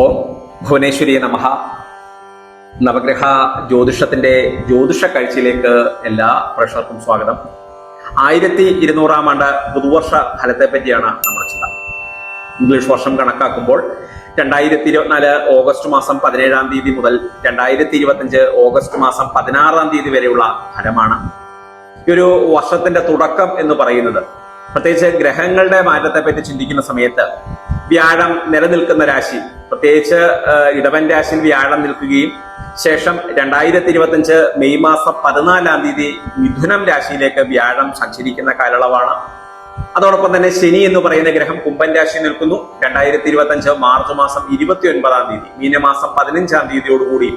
ഓം ഭുവനേശ്വരി നമഃ നവഗ്രഹ ജ്യോതിഷത്തിന്റെ ജ്യോതിഷ കാഴ്ചയിലേക്ക് എല്ലാ പ്രേക്ഷകർക്കും സ്വാഗതം. ആയിരത്തി ഇരുന്നൂറാം ആണ്ട് പുതുവർഷ ഫലത്തെ പറ്റിയാണ് നമ്മുടെ ചിന്ത. ഇംഗ്ലീഷ് വർഷം കണക്കാക്കുമ്പോൾ രണ്ടായിരത്തി ഇരുപത്തിനാല് ഓഗസ്റ്റ് മാസം പതിനേഴാം തീയതി മുതൽ രണ്ടായിരത്തി ഇരുപത്തിയഞ്ച് ഓഗസ്റ്റ് മാസം പതിനാറാം തീയതി വരെയുള്ള ഫലമാണ്. ഈ ഒരു വർഷത്തിന്റെ തുടക്കം എന്ന് പറയുന്നത്. പ്രത്യേകിച്ച് ഗ്രഹങ്ങളുടെ മാറ്റത്തെ പറ്റി ചിന്തിക്കുന്ന സമയത്ത് വ്യാഴം നിലനിൽക്കുന്ന രാശി. പ്രത്യേകിച്ച് ഇടവൻ രാശിയിൽ വ്യാഴം നിൽക്കുകയും ശേഷം രണ്ടായിരത്തി ഇരുപത്തിയഞ്ച് മെയ് മാസം പതിനാലാം തീയതി മിഥുനം രാശിയിലേക്ക് വ്യാഴം സഞ്ചരിക്കുന്ന കാലയളവാണ്. അതോടൊപ്പം തന്നെ ശനി എന്ന് പറയുന്ന ഗ്രഹം കുംഭൻ രാശി നിൽക്കുന്നു. രണ്ടായിരത്തി ഇരുപത്തി അഞ്ച് മാർച്ച് മാസം ഇരുപത്തി ഒൻപതാം തീയതി മീനമാസം പതിനഞ്ചാം തീയതിയോടുകൂടി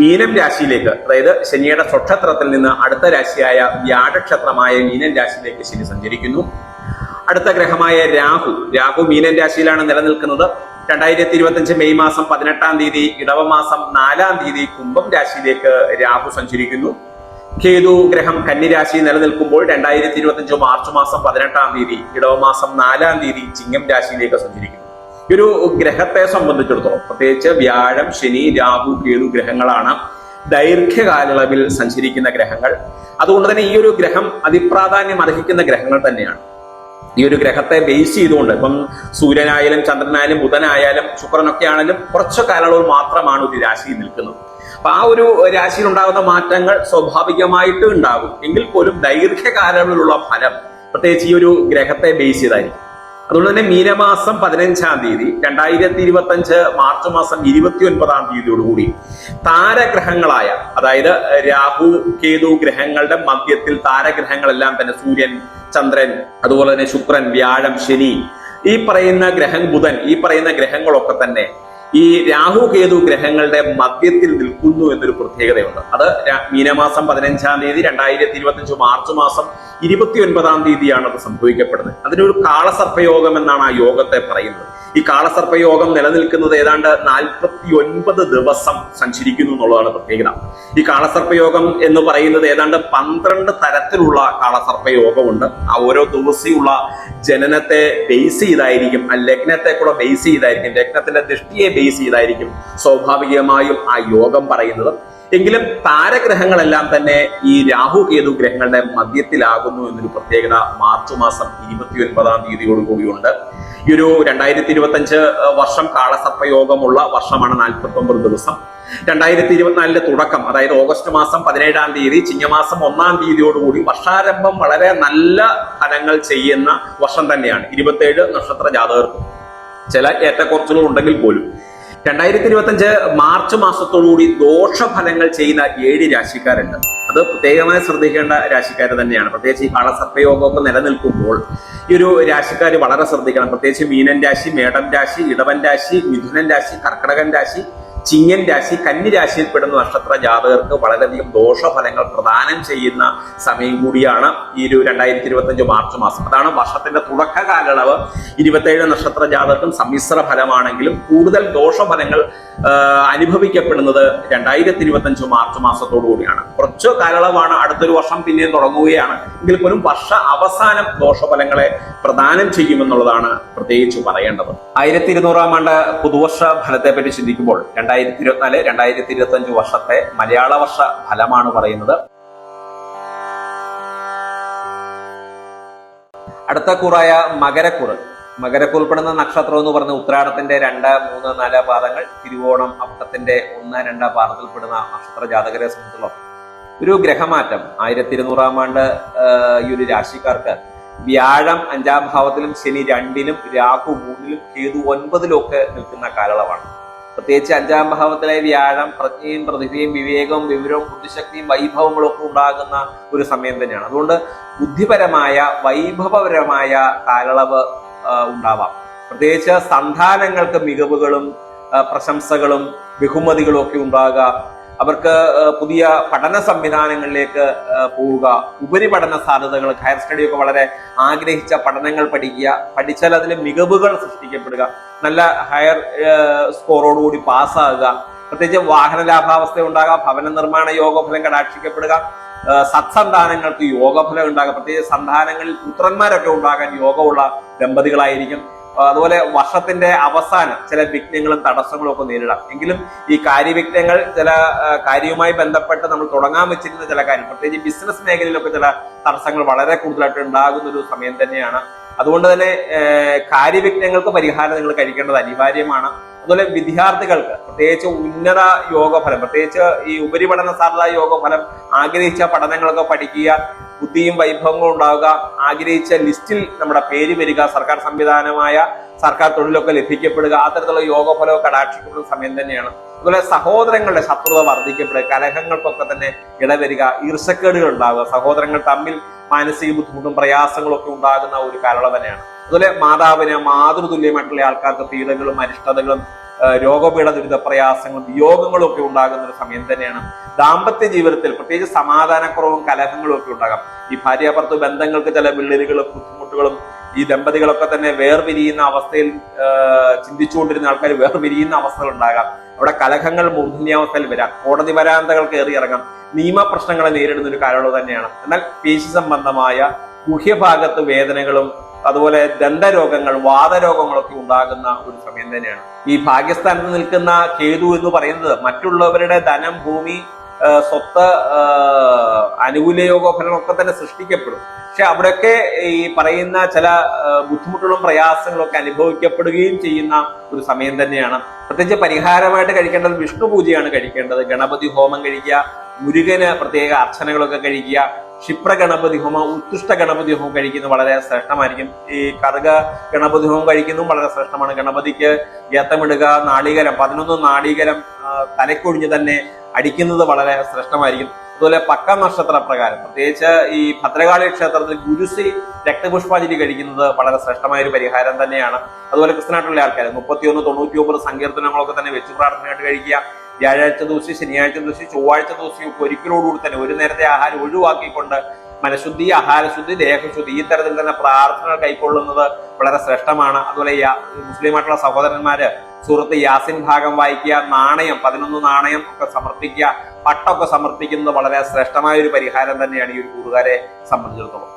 മീനം രാശിയിലേക്ക് അതായത് ശനിയുടെ സ്വക്ഷത്രത്തിൽ നിന്ന് അടുത്ത രാശിയായ വ്യാഴക്ഷത്രമായ മീനൻ രാശിയിലേക്ക് ശനി സഞ്ചരിക്കുന്നു. അടുത്ത ഗ്രഹമായ രാഹു രാഹു മീനൻ രാശിയിലാണ് നിലനിൽക്കുന്നത്. രണ്ടായിരത്തി ഇരുപത്തി മെയ് മാസം പതിനെട്ടാം തീയതി ഇടവമാസം നാലാം തീയതി കുംഭം രാശിയിലേക്ക് രാഹു സഞ്ചരിക്കുന്നു. കേതു ഗ്രഹം കന്നിരാശി നിലനിൽക്കുമ്പോൾ രണ്ടായിരത്തി ഇരുപത്തി മാർച്ച് മാസം പതിനെട്ടാം തീയതി ഇടവമാസം നാലാം തീയതി ചിങ്ങം രാശിയിലേക്ക് സഞ്ചരിക്കുന്നു. ഈ ഒരു ഗ്രഹത്തെ സംബന്ധിച്ചിടത്തോളം പ്രത്യേകിച്ച് വ്യാഴം ശനി രാഹു കേതു ഗ്രഹങ്ങളാണ് ദൈർഘ്യകാലയളവിൽ സഞ്ചരിക്കുന്ന ഗ്രഹങ്ങൾ. അതുകൊണ്ട് തന്നെ ഈ ഒരു ഗ്രഹം അതിപ്രാധാന്യം അർഹിക്കുന്ന ഗ്രഹങ്ങൾ തന്നെയാണ്. ഈ ഒരു ഗ്രഹത്തെ ബേസ് ചെയ്തുകൊണ്ട് ഇപ്പം സൂര്യനായാലും ചന്ദ്രനായാലും ബുധനായാലും ശുക്രനൊക്കെ ആണെങ്കിലും കുറച്ച് കാലയളവ് മാത്രമാണ് ഒരു രാശിയിൽ നിൽക്കുന്നത്. അപ്പൊ ആ ഒരു രാശിയിൽ ഉണ്ടാകുന്ന മാറ്റങ്ങൾ സ്വാഭാവികമായിട്ട് ഉണ്ടാകും. എങ്കിൽ പോലും ദൈർഘ്യകാലങ്ങളിലുള്ള ഫലം പ്രത്യേകിച്ച് ഈ ഒരു ഗ്രഹത്തെ ബേസ് ചെയ്തായിരിക്കും. അതുകൊണ്ട് തന്നെ മീനമാസം പതിനഞ്ചാം തീയതി രണ്ടായിരത്തി ഇരുപത്തി അഞ്ച് മാർച്ച് മാസം ഇരുപത്തി ഒൻപതാം തീയതിയോടുകൂടി താരഗ്രഹങ്ങളായ അതായത് രാഹു കേതു ഗ്രഹങ്ങളുടെ മധ്യത്തിൽ താരഗ്രഹങ്ങളെല്ലാം തന്നെ സൂര്യൻ ചന്ദ്രൻ അതുപോലെ തന്നെ ശുക്രൻ വ്യാഴം ശനി ഈ പറയുന്ന ഗ്രഹം ബുധൻ ഈ പറയുന്ന ഗ്രഹങ്ങളൊക്കെ തന്നെ ഈ രാഹു കേതു ഗ്രഹങ്ങളുടെ മധ്യത്തിൽ നിൽക്കുന്നു എന്നൊരു പ്രത്യേകതയുണ്ട്. അത് മീനമാസം പതിനഞ്ചാം തീയതി രണ്ടായിരത്തി ഇരുപത്തി അഞ്ച് മാർച്ച് മാസം ഇരുപത്തി ഒൻപതാം തീയതിയാണ് അത് സംഭവിക്കപ്പെടുന്നത്. അതിനൊരു കാളസർപ്പയോഗം എന്നാണ് ആ യോഗത്തെ പറയുന്നത്. ഈ കാളസർപ്പയോഗം നിലനിൽക്കുന്നത് ഏതാണ്ട് നാൽപ്പത്തി ഒൻപത് ദിവസം സഞ്ചരിക്കുന്നു എന്നുള്ളതാണ് പ്രത്യേകത. ഈ കാളസർപ്പയോഗം എന്ന് പറയുന്നത് ഏതാണ്ട് പന്ത്രണ്ട് തരത്തിലുള്ള കാളസർപ്പയോഗമുണ്ട്. ആ ഓരോ ദിവസമുള്ള ജനനത്തെ ബേസ് ചെയ്തായിരിക്കും ആ ലഗ്നത്തെ കൂടെ ബേസ് ചെയ്തായിരിക്കും ലഗ്നത്തിന്റെ ദൃഷ്ടിയെ ബേസ് ചെയ്തായിരിക്കും. സ്വാഭാവികമായും ആ യോഗം പറയുന്നത്. എങ്കിലും താരഗ്രഹങ്ങളെല്ലാം തന്നെ ഈ രാഹു കേതു ഗ്രഹങ്ങളുടെ മധ്യത്തിലാകുന്നു എന്നൊരു പ്രത്യേകത മാർച്ച് മാസം ഇരുപത്തി ഒൻപതാം തീയതിയോടുകൂടിയുണ്ട് ഈ ഒരു രണ്ടായിരത്തി ഇരുപത്തി അഞ്ച് വർഷം കാളസർപ്പയോഗമുള്ള വർഷമാണ് നാൽപ്പത്തി ഒമ്പത് ദിവസം. രണ്ടായിരത്തി ഇരുപത്തിനാലിന്റെ തുടക്കം അതായത് ഓഗസ്റ്റ് മാസം പതിനേഴാം തീയതി ചിങ്ങമാസം ഒന്നാം തീയതിയോടുകൂടി വർഷാരംഭം വളരെ നല്ല ഫലങ്ങൾ ചെയ്യുന്ന വർഷം തന്നെയാണ്. ഇരുപത്തേഴ് നക്ഷത്ര ജാതകർക്കും ചില ഏറ്റക്കുറച്ചുകൾ ഉണ്ടെങ്കിൽ പോലും രണ്ടായിരത്തി ഇരുപത്തി അഞ്ച് മാർച്ച് മാസത്തോടുകൂടി ദോഷഫലങ്ങൾ ചെയ്യുന്ന ഏഴ് രാശിക്കാരുണ്ട്. അത് പ്രത്യേകമായി ശ്രദ്ധിക്കേണ്ട രാശിക്കാർ തന്നെയാണ്. പ്രത്യേകിച്ച് ഈ കാളസർപ്പയോഗമൊക്കെ നിലനിൽക്കുമ്പോൾ ഈ ഒരു രാശിക്കാർ വളരെ ശ്രദ്ധിക്കണം. പ്രത്യേകിച്ച് മീനൻ രാശി മേടം രാശി ഇടവൻ രാശി മിഥുനൻ രാശി കർക്കടകൻ രാശി ചിങ്ങൻ രാശി കന്നി രാശിയിൽപ്പെടുന്ന നക്ഷത്ര ജാതകർക്ക് വളരെയധികം ദോഷഫലങ്ങൾ പ്രദാനം ചെയ്യുന്ന സമയം കൂടിയാണ് ഈ ഒരു രണ്ടായിരത്തി ഇരുപത്തി അഞ്ച് മാർച്ച് മാസം. അതാണ് വർഷത്തിന്റെ തുടക്ക കാലയളവ്. ഇരുപത്തേഴ് നക്ഷത്ര ജാതകർക്കും സമ്മിശ്ര ഫലമാണെങ്കിലും കൂടുതൽ ദോഷഫലങ്ങൾ അനുഭവിക്കപ്പെടുന്നത് രണ്ടായിരത്തി ഇരുപത്തി അഞ്ച് മാർച്ച് മാസത്തോടു കൂടിയാണ്. കുറച്ച് കാലയളവാണ് അടുത്തൊരു വർഷം പിന്നെയും തുടങ്ങുകയാണ്. എങ്കിൽ പോലും വർഷ അവസാനം ദോഷഫലങ്ങളെ പ്രദാനം ചെയ്യുമെന്നുള്ളതാണ് പ്രത്യേകിച്ച് പറയേണ്ടത്. ആയിരത്തി ഇരുന്നൂറാം ആണ്ട് പുതുവർഷ ഫലത്തെ പറ്റി ചിന്തിക്കുമ്പോൾ രണ്ടായിരത്തി ഇരുപത്തിനാല് രണ്ടായിരത്തി ഇരുപത്തി വർഷത്തെ മലയാള വർഷ ഫലമാണ് പറയുന്നത്. അടുത്ത കൂറായ മകരക്കുറ്. ഉൾപ്പെടുന്ന നക്ഷത്രം എന്ന് പറഞ്ഞ ഉത്രാടത്തിന്റെ രണ്ട് മൂന്ന് നാല് പാദങ്ങൾ തിരുവോണം അപ്പത്തിന്റെ ഒന്ന് രണ്ട് പാദത്തിൽപ്പെടുന്ന നക്ഷത്ര ജാതകരെ സംബന്ധിച്ചുള്ള ഒരു ഗ്രഹമാറ്റം. ആയിരത്തി ഇരുന്നൂറാം ആണ്ട് ഈ ഒരു രാശിക്കാർക്ക് വ്യാഴം അഞ്ചാം ഭാവത്തിലും ശനി രണ്ടിലും രാഹു മൂന്നിലും കേതു ഒൻപതിലും ഒക്കെ നിൽക്കുന്ന കാലയളവാണ്. പ്രത്യേകിച്ച് അഞ്ചാം ഭാവത്തിലെ വ്യാഴം പ്രജ്ഞയും പ്രതിഭയും വിവേകവും വിവരവും ബുദ്ധിശക്തിയും വൈഭവങ്ങളും ഒക്കെ ഉണ്ടാകുന്ന ഒരു സമയം തന്നെയാണ്. അതുകൊണ്ട് ബുദ്ധിപരമായ വൈഭവപരമായ കാലളവ് ഉണ്ടാവാം. പ്രത്യേകിച്ച് സന്താനങ്ങൾക്ക് മികവുകളും പ്രശംസകളും ബഹുമതികളും ഒക്കെ ഉണ്ടാകുക അവർക്ക് പുതിയ പഠന സംവിധാനങ്ങളിലേക്ക് പോവുക. ഉപരിപഠന സാധ്യതകൾ ഹയർ സ്റ്റഡി ഒക്കെ വളരെ ആഗ്രഹിച്ച പഠനങ്ങൾ പഠിക്കുക. പഠിച്ചാൽ അതിൽ മികവുകൾ സൃഷ്ടിക്കപ്പെടുക. നല്ല ഹയർ സ്കോറോടുകൂടി പാസ്സാകുക. പ്രത്യേകിച്ച് വാഹന ലാഭാവസ്ഥ ഉണ്ടാകുക ഭവന നിർമ്മാണ യോഗഫലം കടാക്ഷിക്കപ്പെടുക സത്സന്താനങ്ങൾക്ക് യോഗഫലം ഉണ്ടാകുക. പ്രത്യേകിച്ച് സന്താനങ്ങളിൽ പുത്രന്മാരൊക്കെ ഉണ്ടാകാൻ യോഗമുള്ള ദമ്പതികളായിരിക്കും. അതുപോലെ വർഷത്തിന്റെ അവസാനം ചില വിഘ്നങ്ങളും തടസ്സങ്ങളും ഒക്കെ നേരിടാം. എങ്കിലും ഈ കാര്യവിഘ്നങ്ങൾ ചില കാര്യവുമായി ബന്ധപ്പെട്ട് നമ്മൾ തുടങ്ങാൻ വെച്ചിരുന്ന ചില കാര്യം പ്രത്യേകിച്ച് ബിസിനസ് മേഖലയിലൊക്കെ ചില തടസ്സങ്ങൾ വളരെ കൂടുതലായിട്ട് ഉണ്ടാകുന്ന ഒരു സമയം തന്നെയാണ് അതുകൊണ്ട് തന്നെ കാര്യവിഘ്നങ്ങൾക്ക് പരിഹാരം നിങ്ങൾ കഴിക്കേണ്ടത് അനിവാര്യമാണ്. അതുപോലെ വിദ്യാർത്ഥികൾക്ക് പ്രത്യേകിച്ച് ഉന്നത യോഗഫലം പ്രത്യേകിച്ച് ഈ ഉപരിപഠന സാധ്യത യോഗഫലം ആഗ്രഹിച്ച പഠനങ്ങളൊക്കെ പഠിക്കുക ബുദ്ധിയും വൈഭവങ്ങളും ഉണ്ടാവുക ആഗ്രഹിച്ച ലിസ്റ്റിൽ നമ്മുടെ പേര് വരിക സർക്കാർ സംവിധാനമായ സർക്കാർ തൊഴിലൊക്കെ ലഭിക്കപ്പെടുക അത്തരത്തിലുള്ള യോഗഫലമൊക്കെ കടാക്ഷിക്കപ്പെടുന്ന സമയം തന്നെയാണ്. അതുപോലെ സഹോദരങ്ങളുടെ ശത്രുത വർദ്ധിക്കപ്പെടുക കലഹങ്ങൾക്കൊക്കെ തന്നെ ഇടവരിക ഈർഷക്കേടുകൾ ഉണ്ടാവുക സഹോദരങ്ങൾ തമ്മിൽ മാനസിക ബുദ്ധിമുട്ടും പ്രയാസങ്ങളും ഒക്കെ ഉണ്ടാകുന്ന ഒരു കാലയളവ് തന്നെയാണ്. അതുപോലെ മാതാവിന് മാതൃതുല്യമായിട്ടുള്ള ആൾക്കാർക്ക് പീഡകളും അരിഷ്ടതകളും രോഗപീഠ ദുരിത പ്രയാസങ്ങളും വിയോഗങ്ങളും ഒക്കെ ഉണ്ടാകുന്ന ഒരു സമയം തന്നെയാണ് ദാമ്പത്യ ജീവിതത്തിൽ പ്രത്യേകിച്ച് സമാധാനക്കുറവും കലഹങ്ങളും ഒക്കെ ഉണ്ടാകാം. ഈ ഭാര്യാഭർത്തൃ ബന്ധങ്ങൾക്ക് ചില വിള്ളലുകളും ബുദ്ധിമുട്ടുകളും ഈ ദമ്പതികളൊക്കെ തന്നെ വേർപിരിയുന്ന അവസ്ഥയിൽ ചിന്തിച്ചുകൊണ്ടിരുന്ന ആൾക്കാർ വേർപിരിയുന്ന അവസ്ഥകൾ ഉണ്ടാകാം. അവിടെ കലഹങ്ങൾ മൂർധന്യാവസ്ഥയിൽ വരാം. കോടതി വരാന്തകൾ കയറി ഇറങ്ങാം. നിയമപ്രശ്നങ്ങളെ നേരിടുന്ന ഒരു കാലയളവ് തന്നെയാണ്. എന്നാൽ പേശി സംബന്ധമായ ഗുഹ്യഭാഗത്ത് വേദനകളും അതുപോലെ ദന്തരോഗങ്ങൾ വാദരോഗങ്ങളൊക്കെ ഉണ്ടാകുന്ന ഒരു സമയം തന്നെയാണ്. ഈ ഭാഗ്യസ്ഥാനത്ത് നിൽക്കുന്ന കേതു എന്ന് പറയുന്നത് മറ്റുള്ളവരുടെ ധനം ഭൂമി സ്വത്ത് അനുകൂല യോഗഫലങ്ങളൊക്കെ തന്നെ സൃഷ്ടിക്കപ്പെടും. പക്ഷെ അവിടെയൊക്കെ ഈ പറയുന്ന ചില ബുദ്ധിമുട്ടുകളും പ്രയാസങ്ങളും ഒക്കെ അനുഭവിക്കപ്പെടുകയും ചെയ്യുന്ന ഒരു സമയം തന്നെയാണ്. പ്രത്യേകിച്ച് പരിഹാരമായിട്ട് കഴിക്കേണ്ടത് വിഷ്ണു പൂജയാണ് കഴിക്കേണ്ടത്. ഗണപതി ഹോമം കഴിക്കുക മുരുകന് പ്രത്യേക അർച്ചനകളൊക്കെ കഴിക്കുക ക്ഷിപ്ര ഗണപതി ഹോമം ഉത്കൃഷ്ട ഗണപതി ഹോമം കഴിക്കുന്നത് വളരെ ശ്രേഷ്ഠമായിരിക്കും. ഈ കറുക ഗണപതി ഹോമം കഴിക്കുന്നതും വളരെ ശ്രേഷ്ഠമാണ്. ഗണപതിക്ക് ഏത്തമിടുക നാളികരം പതിനൊന്ന് നാളികരം തലക്കൊഴിഞ്ഞ് തന്നെ അടിക്കുന്നത് വളരെ ശ്രേഷ്ഠമായിരിക്കും. അതുപോലെ പക്ക നക്ഷത്ര പ്രകാരം. പ്രത്യേകിച്ച് ഈ ഭദ്രകാളി ക്ഷേത്രത്തിൽ ഗുരുശ്രീ രക്തപുഷ്പാഞ്ജലി കഴിക്കുന്നത് വളരെ ശ്രേഷ്ഠമായ ഒരു പരിഹാരം തന്നെയാണ്. അതുപോലെ ക്രിസ്ത്യനായിട്ടുള്ള ആൾക്കാർ മുപ്പത്തിയൊന്ന് തൊണ്ണൂറ്റി ഒമ്പത് സങ്കീർത്തനങ്ങളൊക്കെ തന്നെ വെച്ച് പ്രാർത്ഥനയായിട്ട് കഴിക്കുക. വ്യാഴാഴ്ച ദിവസം ശനിയാഴ്ച ദിവസം ചൊവ്വാഴ്ച ദിവസം ഒരിക്കലോടുകൂടി തന്നെ ഒരു നേരത്തെ ആഹാരം ഒഴിവാക്കിക്കൊണ്ട് മനഃശുദ്ധി ആഹാരശുദ്ധി ദേഹശുദ്ധി ഈ തരത്തിൽ തന്നെ പ്രാർത്ഥനകൾ കൈക്കൊള്ളുന്നത് വളരെ ശ്രേഷ്ഠമാണ്. അതുപോലെ മുസ്ലിമായിട്ടുള്ള സഹോദരന്മാര് സുഹൃത്ത് യാസിൻ ഭാഗം വായിക്കുക നാണയം പതിനൊന്ന് നാണയം ഒക്കെ സമർപ്പിക്കുക പട്ടൊക്കെ സമർപ്പിക്കുന്നത് വളരെ ശ്രേഷ്ഠമായ ഒരു പരിഹാരം തന്നെയാണ് ഈ ഒരു കൂറുകാരെ സംബന്ധിച്ചിടത്തോളം.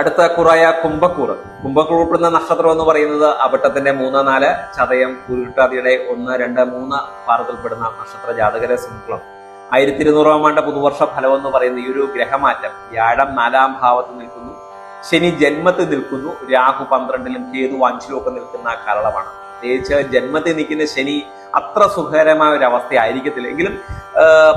അടുത്ത കുറയ കുംഭക്കൂറ്. കുംഭക്കൂർ ഉൾപ്പെടുന്ന നക്ഷത്രം എന്ന് പറയുന്നത് അബട്ടത്തിന്റെ മൂന്ന് നാല് ചതയം കുരുട്ടാതിയുടെ ഒന്ന് രണ്ട് മൂന്ന് പാറത്തിൽപ്പെടുന്ന നക്ഷത്ര ജാതകരെ സംബന്ധിച്ചോളം ആയിരത്തി ഇരുന്നൂറാം ആണ്ട് പുതുവർഷ ഫലം എന്ന് പറയുന്ന ഈ ഒരു ഗ്രഹമാറ്റം വ്യാഴം നാലാം ഭാവത്ത് നിൽക്കുന്നു. ശനി ജന്മത്തിൽ നിൽക്കുന്നു രാഹു പന്ത്രണ്ടിലും കേതു അഞ്ചിലും ഒക്കെ നിൽക്കുന്ന കാലളമാണ് പ്രത്യേകിച്ച് ജന്മത്തിൽ നിൽക്കുന്ന ശനി അത്ര സുഖകരമായ ഒരു അവസ്ഥ ആയിരിക്കത്തില്ല എങ്കിലും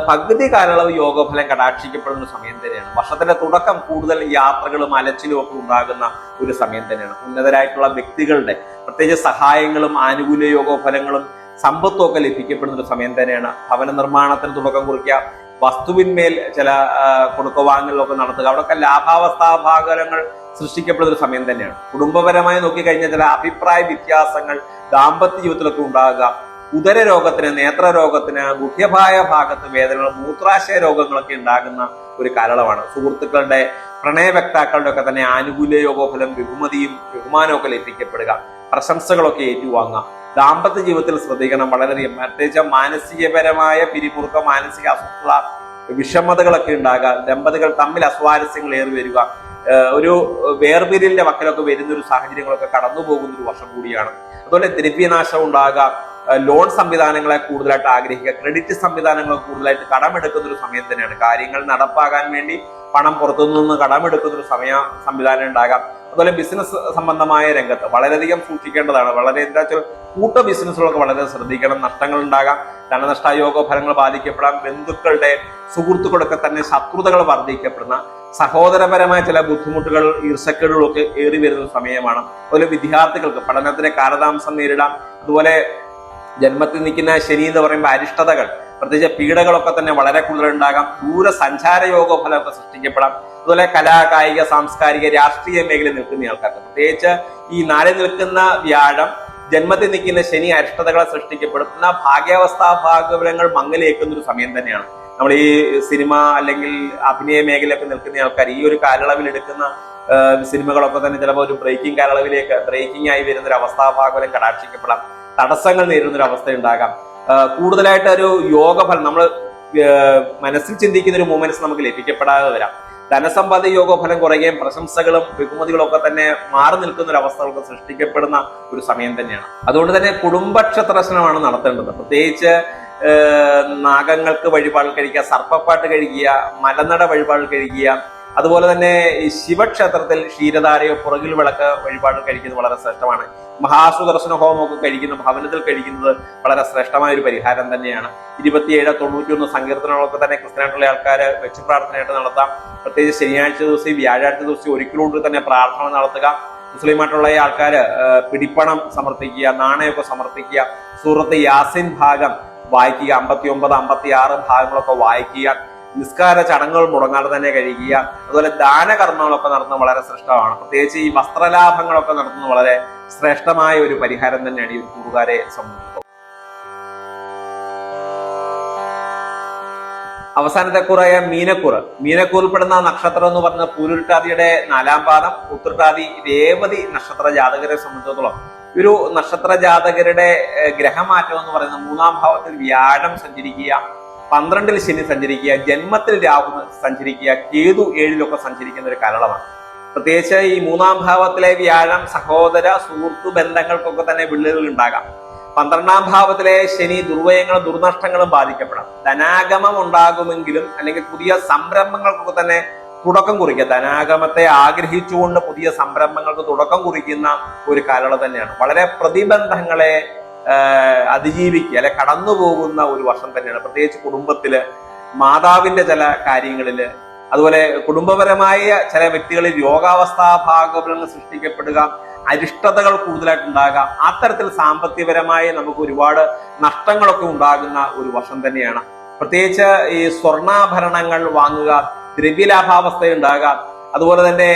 പകുതി കാലയളവ് യോഗഫലം കടാക്ഷിക്കപ്പെടുന്ന സമയം തന്നെയാണ്. വർഷത്തിന്റെ തുടക്കം കൂടുതൽ യാത്രകളും അലച്ചിലും ഒക്കെ ഉണ്ടാകുന്ന ഒരു സമയം തന്നെയാണ്. ഉന്നതരായിട്ടുള്ള വ്യക്തികളുടെ പ്രത്യേകിച്ച് സഹായങ്ങളും ആനുകൂല്യ യോഗഫലങ്ങളും സമ്പത്തും ഒക്കെ ലഭിക്കപ്പെടുന്ന ഒരു സമയം തന്നെയാണ്. ഭവന നിർമ്മാണത്തിന് തുടക്കം കുറിക്കുക വസ്തുവിന്മേൽ ചില ആ, കൊടുക്കവാങ്ങലൊക്കെ നടത്തുക അവിടെയൊക്കെ ലാഭാവസ്ഥാഭാഗങ്ങൾ സൃഷ്ടിക്കപ്പെടുന്ന ഒരു സമയം തന്നെയാണ്. കുടുംബപരമായി നോക്കിക്കഴിഞ്ഞാൽ ചില അഭിപ്രായ വ്യത്യാസങ്ങൾ ദാമ്പത്യ ജീവിതത്തിലൊക്കെ ഉണ്ടാകുക ഉദര രോഗത്തിന് നേത്ര രോഗത്തിന് ഗുഹ്യഭായ ഭാഗത്ത് വേദനകൾ മൂത്രാശയ രോഗങ്ങളൊക്കെ ഉണ്ടാകുന്ന ഒരു കാലയളവാണ്. സുഹൃത്തുക്കളുടെ പ്രണയവക്താക്കളുടെ ഒക്കെ തന്നെ ആനുകൂല്യ യോഗോഫലം ബഹുമതിയും ബഹുമാനമൊക്കെ ലഭിക്കപ്പെടുക. പ്രശംസകളൊക്കെ ഏറ്റുവാങ്ങുക. ദാമ്പത്യ ജീവിതത്തിൽ ശ്രദ്ധിക്കണം. വളരെയധികം പ്രത്യേകിച്ച് മാനസികപരമായ പിരിമുറുക്കം മാനസിക അസ്വസ്ഥത വിഷമതകളൊക്കെ ഉണ്ടാകുക ദമ്പതികൾ തമ്മിൽ അസ്വാരസ്യങ്ങൾ ഏറി വരിക ഒരു വേർപിരിലിന്റെ വക്കലൊക്കെ വരുന്ന ഒരു സാഹചര്യങ്ങളൊക്കെ കടന്നു പോകുന്ന ഒരു വർഷം കൂടിയാണ്. അതുപോലെ ദ്രവ്യനാശം ഉണ്ടാകുക ലോൺ സംവിധാനങ്ങളെ കൂടുതലായിട്ട് ആഗ്രഹിക്കുക ക്രെഡിറ്റ് സംവിധാനങ്ങൾ കൂടുതലായിട്ട് കടമെടുക്കുന്ന ഒരു സമയം തന്നെയാണ്. കാര്യങ്ങൾ നടപ്പാകാൻ വേണ്ടി പണം പുറത്തുനിന്ന് കടമെടുക്കുന്ന ഒരു സമയ സംവിധാനം ഉണ്ടാകാം. അതുപോലെ ബിസിനസ് സംബന്ധമായ രംഗത്ത് വളരെയധികം സൂക്ഷിക്കേണ്ടതാണ്. വളരെ എന്താ വെച്ചാൽ കൂട്ട ബിസിനസ്സുകളൊക്കെ വളരെ ശ്രദ്ധിക്കണം. നഷ്ടങ്ങൾ ഉണ്ടാകാം ധനനഷ്ടായോഗ ഫലങ്ങൾ ബാധിക്കപ്പെടാം ബന്ധുക്കളുടെ സുഹൃത്തുക്കളൊക്കെ തന്നെ ശത്രുതകൾ വർദ്ധിക്കപ്പെടുന്ന സഹോദരപരമായ ചില ബുദ്ധിമുട്ടുകൾ ഈർഷക്കേടുകളൊക്കെ ഏറി വരുന്ന സമയമാണ്. അതുപോലെ വിദ്യാർത്ഥികൾക്ക് പഠനത്തിന് കാലതാമസം നേരിടാം. അതുപോലെ ജന്മത്തിൽ നിൽക്കുന്ന ശനി എന്ന് പറയുമ്പോൾ അരിഷ്ടതകൾ പ്രത്യേകിച്ച് പീഡകളൊക്കെ തന്നെ വളരെ കൂടുതലുണ്ടാകാം. ഉണ്ടാകാം ദൂരസഞ്ചാര യോഗ ഫലമൊക്കെ സൃഷ്ടിക്കപ്പെടാം. അതുപോലെ കലാ കായിക സാംസ്കാരിക രാഷ്ട്രീയ മേഖലയിൽ നിൽക്കുന്ന ആൾക്കാർക്ക് പ്രത്യേകിച്ച് ഈ നാലിൽ നിൽക്കുന്ന വ്യാഴം ജന്മത്തിൽ നിൽക്കുന്ന ശനി അരിഷ്ടതകളെ സൃഷ്ടിക്കപ്പെടും. എന്നാൽ ഭാഗ്യാവസ്ഥാ ഭാഗഫലങ്ങൾ മങ്ങലേക്കുന്ന ഒരു സമയം തന്നെയാണ്. നമ്മൾ ഈ സിനിമ അല്ലെങ്കിൽ അഭിനയ മേഖലയൊക്കെ നിൽക്കുന്ന ആൾക്കാർ ഈ ഒരു കാലയളവിൽ എടുക്കുന്ന സിനിമകളൊക്കെ തന്നെ ചിലപ്പോൾ ഒരു ബ്രേക്കിംഗ് കാലയളവിലേക്ക് ബ്രേക്കിംഗ് ആയി വരുന്ന ഒരു അവസ്ഥാഭാഗം കടാക്ഷിക്കപ്പെടാം. തടസ്സങ്ങൾ നേരിടുന്ന ഒരു അവസ്ഥ ഉണ്ടാകാം കൂടുതലായിട്ട് ഒരു യോഗഫലം നമ്മൾ മനസ്സിൽ ചിന്തിക്കുന്ന ഒരു മൂമെന്റ്സ് നമുക്ക് ലഭിക്കപ്പെടാതെ വരാം. ധനസമ്പാദ്യ യോഗഫലം കുറയുകയും പ്രശംസകളും ബഹുമതികളും ഒക്കെ തന്നെ മാറി നിൽക്കുന്ന ഒരു അവസ്ഥകൾക്ക് സൃഷ്ടിക്കപ്പെടുന്ന ഒരു സമയം തന്നെയാണ്. അതുകൊണ്ട് തന്നെ കുടുംബക്ഷത്രശനമാണ് നടത്തേണ്ടത്. പ്രത്യേകിച്ച് നാഗങ്ങൾക്ക് വഴിപാട് കഴിക്കുക സർപ്പപ്പാട്ട് കഴിക്കുക മലനട വഴിപാട് കഴിക്കുക. അതുപോലെ തന്നെ ശിവക്ഷേത്രത്തിൽ ക്ഷീരധാരയോ പുറകിൽ വിളക്ക് വഴിപാട് കഴിക്കുന്നത് വളരെ ശ്രേഷ്ഠമാണ്. മഹാസുദർശന ഹോമമൊക്കെ കഴിക്കുന്ന ഭവനത്തിൽ കഴിക്കുന്നത് വളരെ ശ്രേഷ്ഠമായ ഒരു പരിഹാരം തന്നെയാണ്. ഇരുപത്തിയേഴ് തൊണ്ണൂറ്റിയൊന്ന് സങ്കീർത്തനങ്ങളൊക്കെ തന്നെ ക്രിസ്ത്യനായിട്ടുള്ള ആൾക്കാർ വെച്ച് പ്രാർത്ഥനയായിട്ട് നടത്താം. പ്രത്യേകിച്ച് ശനിയാഴ്ച ദിവസം വ്യാഴാഴ്ച ദിവസം ഒരിക്കലോട് തന്നെ പ്രാർത്ഥന നടത്തുക. മുസ്ലിമായിട്ടുള്ള ആൾക്കാർ പിടിപ്പണം സമർപ്പിക്കുക നാണയമൊക്കെ സമർപ്പിക്കുക. സൂറത്ത് യാസിൻ ഭാഗം വായിക്കുക. അമ്പത്തി ഒമ്പത് അമ്പത്തി ആറ് ഭാഗങ്ങളൊക്കെ വായിക്കുക. നിസ്കാര ചടങ്ങുകൾ മുടങ്ങാതെ തന്നെ കഴിക്കുക. അതുപോലെ ദാനകർമ്മങ്ങളൊക്കെ നടത്തുന്നത് വളരെ ശ്രേഷ്ഠമാണ്. പ്രത്യേകിച്ച് ഈ വസ്ത്രലാഭങ്ങളൊക്കെ നടത്തുന്നത് വളരെ ശ്രേഷ്ഠമായ ഒരു പരിഹാരം തന്നെയാണ് ഈ കൂറുകാരെ സംബന്ധിച്ചത് അവസാനത്തെ കുറയ മീനക്കൂറ് മീനക്കൂറിൽപ്പെടുന്ന നക്ഷത്രം എന്ന് പറഞ്ഞ പൂരുരുട്ടാതിയുടെ നാലാം പാദം ഉത്രട്ടാതി രേവതി നക്ഷത്ര ജാതകരെ സംബന്ധിച്ചിടത്തോളം ഒരു നക്ഷത്ര ജാതകരുടെ ഗ്രഹമാറ്റം എന്ന് പറയുന്നത് മൂന്നാം ഭാവത്തിൽ വ്യാഴം സഞ്ചരിക്കുക പന്ത്രണ്ടിൽ ശനി സഞ്ചരിക്കുക ജന്മത്തിൽ രാഹു സഞ്ചരിക്കുക കേതു ഏഴിലൊക്കെ സഞ്ചരിക്കുന്ന ഒരു കാലമാണ് പ്രത്യേകിച്ച് ഈ മൂന്നാം ഭാവത്തിലെ വ്യാഴം സഹോദര സുഹൃത്തു ബന്ധങ്ങൾക്കൊക്കെ തന്നെ വിള്ളലുകൾ ഉണ്ടാകാം. പന്ത്രണ്ടാം ഭാവത്തിലെ ശനി ദുർവയങ്ങളും ദുർനഷ്ടങ്ങളും ബാധിക്കപ്പെടാം. ധനാഗമം ഉണ്ടാകുമെങ്കിലും അല്ലെങ്കിൽ പുതിയ സംരംഭങ്ങൾക്കൊക്കെ തന്നെ തുടക്കം കുറിക്കുക. ധനാഗമത്തെ ആഗ്രഹിച്ചുകൊണ്ട് പുതിയ സംരംഭങ്ങൾക്ക് തുടക്കം കുറിക്കുന്ന ഒരു കാലയളവ് തന്നെയാണ്. വളരെ പ്രതിബന്ധങ്ങളെ അതിജീവിക്കുക അല്ലെ കടന്നു പോകുന്ന ഒരു വർഷം തന്നെയാണ്. പ്രത്യേകിച്ച് കുടുംബത്തിൽ മാതാവിന്റെ ചില കാര്യങ്ങളിൽ അതുപോലെ കുടുംബപരമായ ചില വ്യക്തികളിൽ രോഗാവസ്ഥാ ഭാഗങ്ങൾ സൃഷ്ടിക്കപ്പെടുക അരിഷ്ടതകൾ കൂടുതലായിട്ട് കൂടുതലായിട്ടുണ്ടാകാം അത്തരത്തിൽ സാമ്പത്തികപരമായ നമുക്ക് ഒരുപാട് നഷ്ടങ്ങളൊക്കെ ഉണ്ടാകുന്ന ഒരു വർഷം തന്നെയാണ്. പ്രത്യേകിച്ച് ഈ സ്വർണാഭരണങ്ങൾ വാങ്ങുക ദ്രവ്യലാഭാവസ്ഥ ഉണ്ടാകാം അതുപോലെ തന്നെ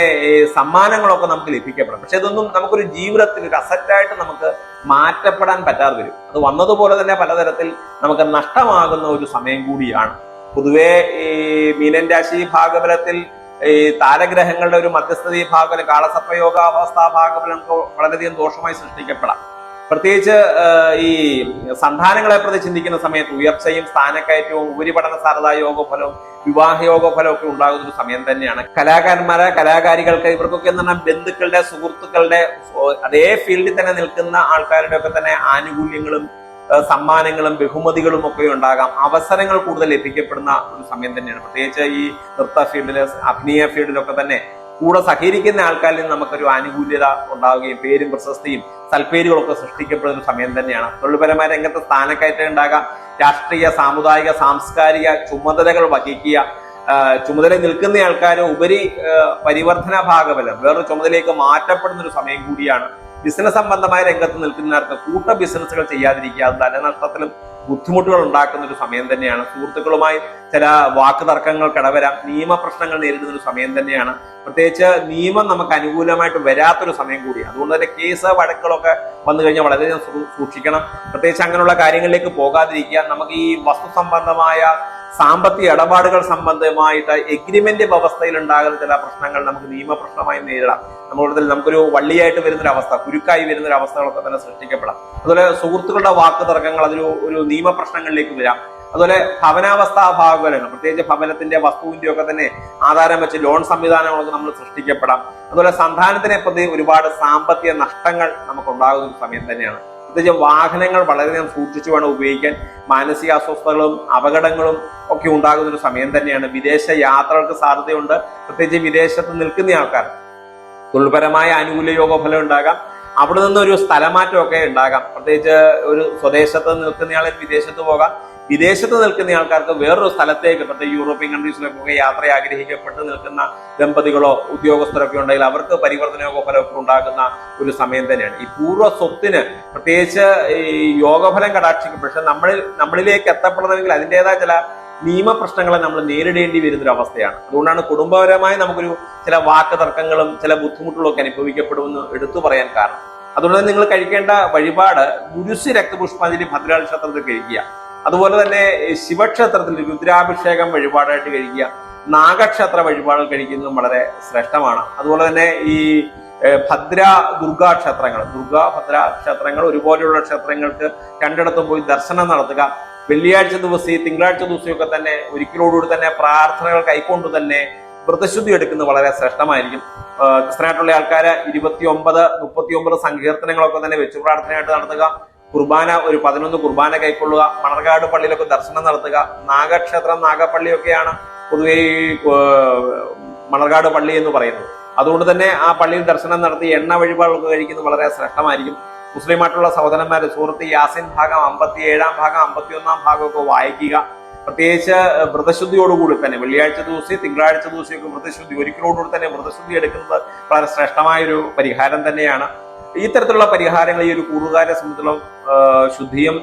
സമ്മാനങ്ങളൊക്കെ നമുക്ക് ലഭിക്കപ്പെടാം. പക്ഷെ ഇതൊന്നും നമുക്കൊരു ജീവിതത്തിൽ ഒരു അസറ്റായിട്ട് നമുക്ക് മാറ്റപ്പെടാൻ പറ്റാതെ വരും. അത് വന്നതുപോലെ തന്നെ പലതരത്തിൽ നമുക്ക് നഷ്ടമാകുന്ന ഒരു സമയം കൂടിയാണ്. പൊതുവെ ഈ മീനൻ രാശി ഭാഗബലത്തിൽ ഈ താരഗ്രഹങ്ങളുടെ ഒരു മധ്യസ്ഥതി ഭാഗബലം കാളസർപ്പയോഗാവസ്ഥ ഭാഗബലം വളരെയധികം ദോഷമായി സൃഷ്ടിക്കപ്പെടാം. പ്രത്യേകിച്ച് ഈ സന്താനങ്ങളെ പ്രതി ചിന്തിക്കുന്ന സമയത്ത് ഉയർച്ചയും സ്ഥാനക്കയറ്റവും ഉപരിപഠന സാരതാ യോഗഫലവും വിവാഹ യോഗഫലവും ഒക്കെ ഉണ്ടാകുന്ന ഒരു സമയം തന്നെയാണ്. കലാകാരന്മാരെ കലാകാരികൾക്ക് ഇവർക്കൊക്കെ എന്ന് പറഞ്ഞാൽ ബന്ധുക്കളുടെ സുഹൃത്തുക്കളുടെ അതേ ഫീൽഡിൽ തന്നെ നിൽക്കുന്ന ആൾക്കാരുടെ ഒക്കെ തന്നെ ആനുകൂല്യങ്ങളും സമ്മാനങ്ങളും ബഹുമതികളും ഒക്കെ ഉണ്ടാകാം. അവസരങ്ങൾ കൂടുതൽ ലഭിക്കപ്പെടുന്ന ഒരു സമയം തന്നെയാണ്. പ്രത്യേകിച്ച് ഈ നൃത്ത ഫീൽഡിൽ അഭിനയ ഫീൽഡിലൊക്കെ തന്നെ കൂടെ സഹകരിക്കുന്ന ആൾക്കാരിൽ നിന്ന് നമുക്കൊരു ആനുകൂല്യത ഉണ്ടാവുകയും പേരും പ്രശസ്തിയും സൽപ്പേരുകളൊക്കെ സൃഷ്ടിക്കപ്പെടുന്ന സമയം തന്നെയാണ്. തൊഴിൽപരമായ രംഗത്ത് സ്ഥാനക്കയറ്റം ഉണ്ടാകാം. രാഷ്ട്രീയ സാമുദായിക സാംസ്കാരിക ചുമതലകൾ വഹിക്കുക. ചുമതല നിൽക്കുന്ന ആൾക്കാർ ഉപരി പരിവർത്തന ഭാഗമല്ല വേറൊരു ചുമതലയിലേക്ക് മാറ്റപ്പെടുന്ന ഒരു സമയം കൂടിയാണ്. ബിസിനസ് സംബന്ധമായ രംഗത്ത് നിൽക്കുന്നവർക്ക് കൂട്ട ബിസിനസ്സുകൾ ചെയ്യാതിരിക്കുക അത് ധനനഷ്ടത്തിലും ബുദ്ധിമുട്ടുകൾ ഉണ്ടാക്കുന്ന ഒരു സമയം തന്നെയാണ്. സുഹൃത്തുക്കളുമായി ചില വാക്ക് തർക്കങ്ങൾക്ക് ഇടവരാം നിയമപ്രശ്നങ്ങൾ നേരിടുന്ന ഒരു സമയം തന്നെയാണ്. പ്രത്യേകിച്ച് നിയമം നമുക്ക് അനുകൂലമായിട്ട് വരാത്തൊരു സമയം കൂടിയാണ് അതുകൊണ്ട് തന്നെ കേസ് വഴക്കുകളൊക്കെ വന്നു കഴിഞ്ഞാൽ വളരെയധികം സൂക്ഷിക്കണം. പ്രത്യേകിച്ച് അങ്ങനെയുള്ള കാര്യങ്ങളിലേക്ക് പോകാതിരിക്കുക. നമുക്ക് ഈ വസ്തു സംബന്ധമായ സാമ്പത്തിക ഇടപാടുകൾ സംബന്ധമായിട്ട് എഗ്രിമെന്റ് വ്യവസ്ഥയിൽ ഉണ്ടാകുന്ന ചില പ്രശ്നങ്ങൾ നമുക്ക് നിയമപ്രശ്നമായി നേരിടാം. നമ്മളിടത്തിൽ നമുക്കൊരു വള്ളിയായിട്ട് വരുന്നൊരു അവസ്ഥ കുരുക്കായി വരുന്നൊരു അവസ്ഥകളൊക്കെ തന്നെ സൃഷ്ടിക്കപ്പെടാം. അതുപോലെ സുഹൃത്തുക്കളുടെ വാക്ക് തർക്കങ്ങൾ അതൊരു ഒരു നിയമപ്രശ്നങ്ങളിലേക്ക് വരാം. അതുപോലെ ഭവനാവസ്ഥാ ഭാഗങ്ങൾ പ്രത്യേകിച്ച് ഭവനത്തിന്റെ വസ്തുവിന്റെ ഒക്കെ തന്നെ ആധാരം വെച്ച് ലോൺ സംവിധാനങ്ങളൊക്കെ നമ്മൾ സൃഷ്ടിക്കപ്പെടാം. അതുപോലെ സന്താനത്തിനെ പ്രതി ഒരുപാട് സാമ്പത്തിക നഷ്ടങ്ങൾ നമുക്ക് ഉണ്ടാകുന്ന ഒരു സമയം തന്നെയാണ്. പ്രത്യേകിച്ച് വാഹനങ്ങൾ വളരെയധികം സൂക്ഷിച്ചു വേണം ഉപയോഗിക്കാൻ. മാനസിക അസ്വസ്ഥതകളും അപകടങ്ങളും ഒക്കെ ഉണ്ടാകുന്ന ഒരു സമയം തന്നെയാണ്. വിദേശ യാത്രകൾക്ക് സാധ്യതയുണ്ട്. പ്രത്യേകിച്ച് വിദേശത്ത് നിൽക്കുന്ന ആൾക്കാർ. തൊഴിൽപരമായ ആനുകൂല്യ യോഗഫലം ഉണ്ടാകാം. അവിടെ നിന്ന് ഒരു സ്ഥലമാറ്റമൊക്കെ ഉണ്ടാകാം. പ്രത്യേകിച്ച് ഒരു സ്വദേശത്ത് നിൽക്കുന്നയാളിൽ വിദേശത്ത് പോകാം. വിദേശത്ത് നിൽക്കുന്ന ആൾക്കാർക്ക് വേറൊരു സ്ഥലത്തേക്ക് പ്രത്യേകിച്ച് യൂറോപ്യൻ കൺട്രീസിലേക്കൊക്കെ യാത്ര ആഗ്രഹിക്കപ്പെട്ട് നിൽക്കുന്ന ദമ്പതികളോ ഉദ്യോഗസ്ഥരൊക്കെ ഉണ്ടെങ്കിൽ അവർക്ക് പരിവർത്തനയോഗ ഫലമൊക്കെ ഉണ്ടാകുന്ന ഒരു സമയം തന്നെയാണ്. ഈ പൂർവ സ്വത്തിന് പ്രത്യേകിച്ച് ഈ യോഗഫലം കടാക്ഷിക്കും. പക്ഷെ നമ്മളിൽ നമ്മളിലേക്ക് എത്തപ്പെടണമെങ്കിൽ അതിന്റെതായ ചില നിയമപ്രശ്നങ്ങളെ നമ്മൾ നേരിടേണ്ടി വരുന്ന അവസ്ഥയാണ്. അതുകൊണ്ടാണ് കുടുംബപരമായി നമുക്കൊരു ചില വാക്ക് തർക്കങ്ങളും ചില ബുദ്ധിമുട്ടുകളും ഒക്കെ അനുഭവിക്കപ്പെടുമെന്ന് എടുത്തു പറയാൻ കാരണം. അതുകൊണ്ട് നിങ്ങൾ കഴിക്കേണ്ട വഴിപാട് ഗുരുസി രക്തപുഷ്പാഞ്ജലി ഭദ്രാക്ഷത്രത്തിൽ കഴിക്കുക. അതുപോലെ തന്നെ ശിവക്ഷേത്രത്തിൽ രുദ്രാഭിഷേകം വഴിപാടായിട്ട് കഴിക്കുക. നാഗക്ഷേത്ര വഴിപാടുകൾ കഴിക്കുന്നതും വളരെ ശ്രേഷ്ഠമാണ്. അതുപോലെ തന്നെ ഈ ഭദ്ര ദുർഗാ ക്ഷേത്രങ്ങൾ. ദുർഗാ ഭദ്ര ക്ഷേത്രങ്ങൾ ഒരുപോലെയുള്ള ക്ഷേത്രങ്ങൾക്ക് രണ്ടിടത്തും പോയി ദർശനം നടത്തുക. വെള്ളിയാഴ്ച ദിവസം ഈ തിങ്കളാഴ്ച ദിവസമൊക്കെ തന്നെ ഒരിക്കലോടുകൂടി തന്നെ പ്രാർത്ഥനകൾ കൈക്കൊണ്ട് തന്നെ വ്രതശുദ്ധി എടുക്കുന്നത് വളരെ ശ്രേഷ്ഠമായിരിക്കും. ക്രിസ്ത്യനായിട്ടുള്ള ആൾക്കാര് ഇരുപത്തി ഒമ്പത് മുപ്പത്തി ഒമ്പത് സങ്കീർത്തനങ്ങളൊക്കെ തന്നെ വെച്ചു പ്രാർത്ഥനയായിട്ട് നടത്തുക. കുർബാന ഒരു പതിനൊന്ന് കുർബാന കൈക്കൊള്ളുക മണർകാട് പള്ളിയിലൊക്കെ ദർശനം നടത്തുക നാഗക്ഷേത്രം നാഗപ്പള്ളിയൊക്കെയാണ് പൊതുവേ ഈ മണർകാട് പള്ളി എന്ന് പറയുന്നത്. അതുകൊണ്ട് തന്നെ ആ പള്ളിയിൽ ദർശനം നടത്തി എണ്ണ വഴിപാടുകൾ കഴിക്കുന്നത് വളരെ ശ്രേഷ്ഠമായിരിക്കും. മുസ്ലിമായിട്ടുള്ള സഹോദരന്മാരെ സുഹൃത്ത് യാസിൻ ഭാഗം അമ്പത്തി ഏഴാം ഭാഗം അമ്പത്തി ഒന്നാം ഭാഗമൊക്കെ വായിക്കുക. പ്രത്യേകിച്ച് വ്രതശുദ്ധിയോടുകൂടി തന്നെ വെള്ളിയാഴ്ച ദിവസം തിങ്കളാഴ്ച ദിവസമൊക്കെ വ്രതശുദ്ധി ഒരിക്കലോടുകൂടി തന്നെ വ്രതശുദ്ധി എടുക്കുന്നത് വളരെ ശ്രേഷ്ഠമായ ഒരു പരിഹാരം തന്നെയാണ്. ഇത്തരത്തിലുള്ള പരിഹാരങ്ങൾ ഈ ഒരു കൂറുകാരെ സംബന്ധിച്ചിടത്തോളം ശുദ്ധിയും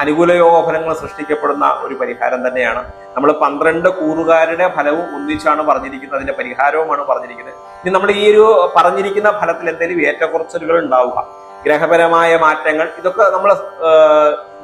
അനുകൂല യോഗഫലങ്ങൾ സൃഷ്ടിക്കപ്പെടുന്ന ഒരു പരിഹാരം തന്നെയാണ്. നമ്മൾ പന്ത്രണ്ട് കൂറുകാരുടെ ഫലവും ഒന്നിച്ചാണ് പറഞ്ഞിരിക്കുന്നത്. അതിന്റെ പരിഹാരവുമാണ് പറഞ്ഞിരിക്കുന്നത്. ഇനി നമ്മൾ ഈ ഒരു പറഞ്ഞിരിക്കുന്ന ഫലത്തിൽ എന്തെങ്കിലും ഏറ്റക്കുറച്ചിലുകൾ ഉണ്ടാവുക ഗ്രഹപരമായ മാറ്റങ്ങൾ ഇതൊക്കെ നമ്മൾ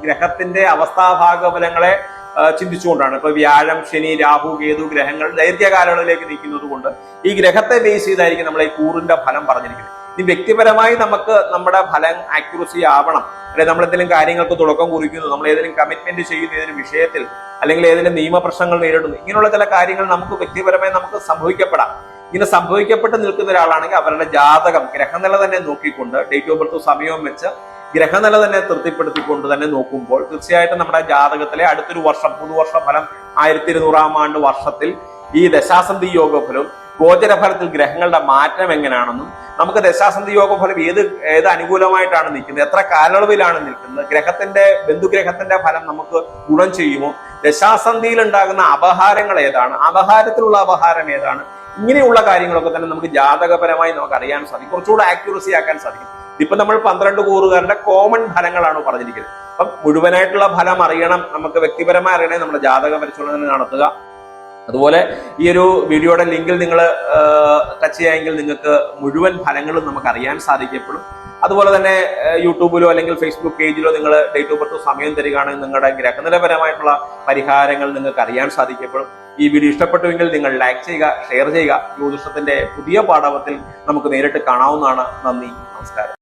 ഗ്രഹത്തിന്റെ അവസ്ഥാഭാഗഫലങ്ങളെ ഫലങ്ങളെ ചിന്തിച്ചുകൊണ്ടാണ്. ഇപ്പൊ വ്യാഴം ശനി രാഹു കേതു ഗ്രഹങ്ങൾ ദൈർഘ്യകാലങ്ങളിലേക്ക് നീക്കുന്നത് കൊണ്ട് ഈ ഗ്രഹത്തെ ബേസ് ചെയ്തായിരിക്കും നമ്മൾ ഈ കൂറിന്റെ ഫലം പറഞ്ഞിരിക്കുന്നത്. ഇനി വ്യക്തിപരമായി നമുക്ക് നമ്മുടെ ഫലം ആക്യുറസി ആവണം. അല്ലെങ്കിൽ നമ്മൾ എന്തെങ്കിലും കാര്യങ്ങൾക്ക് തുടക്കം കുറിക്കുന്നു നമ്മൾ ഏതെങ്കിലും കമ്മിറ്റ്മെന്റ് ചെയ്യുന്ന ഏതെങ്കിലും വിഷയത്തിൽ അല്ലെങ്കിൽ ഏതെങ്കിലും നിയമപ്രശ്നങ്ങൾ നേരിടുന്നു ഇങ്ങനെയുള്ള ചില കാര്യങ്ങൾ നമുക്ക് വ്യക്തിപരമായി നമുക്ക് സംഭവിക്കപ്പെടാം. ഇങ്ങനെ സംഭവിക്കപ്പെട്ട് നിൽക്കുന്ന ഒരാളാണെങ്കിൽ അവരുടെ ജാതകം ഗ്രഹനില തന്നെ നോക്കിക്കൊണ്ട് ഡേറ്റ് ഓഫ് ബർത്ത് സമയവും വെച്ച് ഗ്രഹനില തന്നെ തൃപ്തിപ്പെടുത്തിക്കൊണ്ട് തന്നെ നോക്കുമ്പോൾ തീർച്ചയായിട്ടും നമ്മുടെ ജാതകത്തിലെ അടുത്തൊരു വർഷം പുതുവർഷ ഫലം ആയിരത്തി ഇരുന്നൂറാം ആണ്ട് വർഷത്തിൽ ഈ ദശാസന്ധി യോഗഫലവും ഗോചരഫലത്തിൽ ഗ്രഹങ്ങളുടെ മാറ്റം എങ്ങനെയാണെന്നും നമുക്ക് ദശാസന്ധി യോഗഫലം ഏത് ഏത് അനുകൂലമായിട്ടാണ് നിൽക്കുന്നത് എത്ര കാലയളവിലാണ് നിൽക്കുന്നത് ഗ്രഹത്തിന്റെ ബന്ധുഗ്രഹത്തിന്റെ ഫലം നമുക്ക് ഗുണം ചെയ്യുമോ ദശാസന്ധിയിൽ ഉണ്ടാകുന്ന അപഹാരങ്ങൾ ഏതാണ് അപഹാരത്തിലുള്ള അപഹാരം ഏതാണ് ഇങ്ങനെയുള്ള കാര്യങ്ങളൊക്കെ തന്നെ നമുക്ക് ജാതകപരമായി നമുക്ക് അറിയാൻ സാധിക്കും കുറച്ചുകൂടെ ആക്യുറസി ആക്കാൻ സാധിക്കും. ഇപ്പൊ നമ്മൾ പന്ത്രണ്ട് കൂറുകാരുടെ കോമൺ ഫലങ്ങളാണ് പറഞ്ഞിരിക്കുന്നത്. അപ്പം മുഴുവനായിട്ടുള്ള ഫലം അറിയണം നമുക്ക് വ്യക്തിപരമായി അറിയണേ നമ്മുടെ ജാതക പരിശോധന നടത്തുക. അതുപോലെ ഈ ഒരു വീഡിയോയുടെ ലിങ്കിൽ നിങ്ങൾ ടച്ച് ചെയ്യാമെങ്കിൽ നിങ്ങൾക്ക് മുഴുവൻ ഫലങ്ങളും നമുക്ക് അറിയാൻ സാധിക്കപ്പെടും. അതുപോലെ തന്നെ യൂട്യൂബിലോ അല്ലെങ്കിൽ ഫേസ്ബുക്ക് പേജിലോ നിങ്ങൾ ഡേറ്റ് ഓഫ് ബർത്ത് സമയം തരികയാണെങ്കിൽ നിങ്ങളുടെ ഗ്രഹനിലപരമായിട്ടുള്ള പരിഹാരങ്ങൾ നിങ്ങൾക്ക് അറിയാൻ സാധിക്കപ്പെടും. ഈ വീഡിയോ ഇഷ്ടപ്പെട്ടുവെങ്കിൽ നിങ്ങൾ ലൈക്ക് ചെയ്യുക ഷെയർ ചെയ്യുക. ജ്യോതിഷത്തിന്റെ പുതിയ പാഠവത്തിൽ നമുക്ക് നേരിട്ട് കാണാവുന്നതാണ്. നന്ദി നമസ്കാരം.